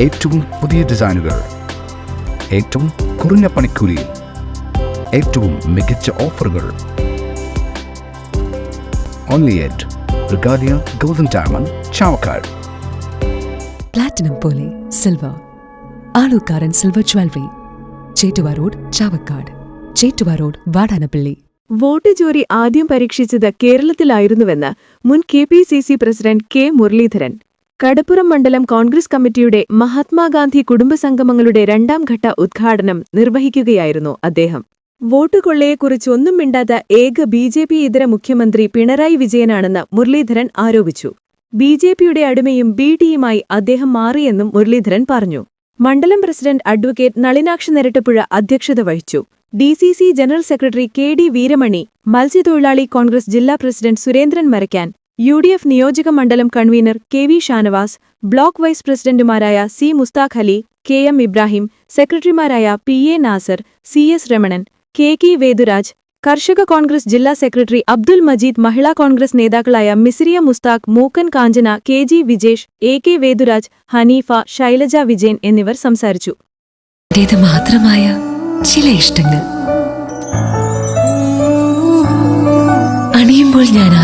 ഏറ്റവും പുതിയ ഡിസൈനുകൾ ഏറ്റവും കുറഞ്ഞ പണിക്കൂലിയിൽ ഏറ്റവും മികച്ച ഓഫറുകൾ. Only at Regalia golden diamond Chavakkad platinum പോലെ silver Alukkaran silver jewellery Chettuva road Chavakkad Chettuva road Vadanappally vote ജോലി ആദ്യം പരീക്ഷിച്ചത് കേരളത്തിലായിരുന്നുവെന്ന് മുൻ K P C C president K Muraleedharan. Kadappuram മണ്ഡലം കോൺഗ്രസ് കമ്മിറ്റിയുടെ മഹാത്മാഗാന്ധി കുടുംബസംഗമങ്ങളുടെ രണ്ടാം ഘട്ട ഉദ്ഘാടനം നിർവഹിക്കുകയായിരുന്നു അദ്ദേഹം. വോട്ട് കൊള്ളയെക്കുറിച്ചൊന്നും മിണ്ടാത്ത ഏക ബി ജെ പി ഇതര മുഖ്യമന്ത്രി പിണറായി വിജയനാണെന്ന് മുരളീധരൻ ആരോപിച്ചു. ബി ജെ പിയുടെ അടിമയും ബി ടിയുമായി അദ്ദേഹം മാറിയെന്നും മുരളീധരൻ പറഞ്ഞു. മണ്ഡലം പ്രസിഡന്റ് അഡ്വക്കേറ്റ് നളിനാക്ഷ നിരട്ടപ്പുഴ അധ്യക്ഷത വഹിച്ചു. D C C general secretary K D Veeramani മത്സ്യത്തൊഴിലാളി കോൺഗ്രസ് ജില്ലാ president Surendran Marakkan U D F നിയോജക മണ്ഡലം convener K V Shanavas block vice പ്രസിഡന്റുമാരായ C Musthaq Ali K M Ibrahim സെക്രട്ടറിമാരായ P A Nasar C S Ramanan K K Veduraj കർഷക കോൺഗ്രസ് ജില്ലാ secretary Abdul Majeed Mahila Congress നേതാക്കളായ Misriya Musthaq Mookkan Kanchana K G Vijesh A K Veduraj Haneefa Shailaja Vijayan എന്നിവർ സംസാരിച്ചു. ചില ഇഷ്ടങ്ങൾ.